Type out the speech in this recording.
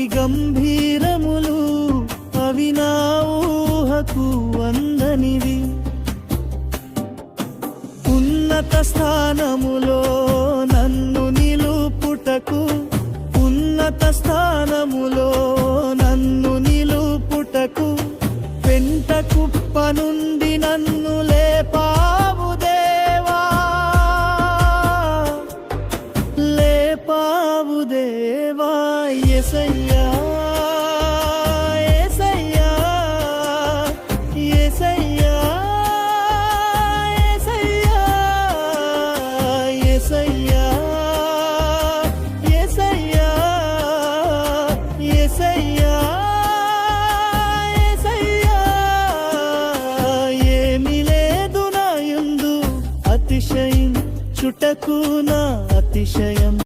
అతి గంభీరములు అవి నా ఊహకు అందనివి ఉన్నత స్థానములో నన్ను నిలుపుటకు ఉన్నత స్థానములో నన్ను నిలుపుటకు పెంట కుప్ప నుండి నన్ను పావు దేవా ఎసయ్యా ఎసయ్యా ఎసయ్యా ఎసయ్యా ఎసయ్యా ఎసయ్యా ఎసయ్యా అతిశయం చుటకు నా అతిశయం.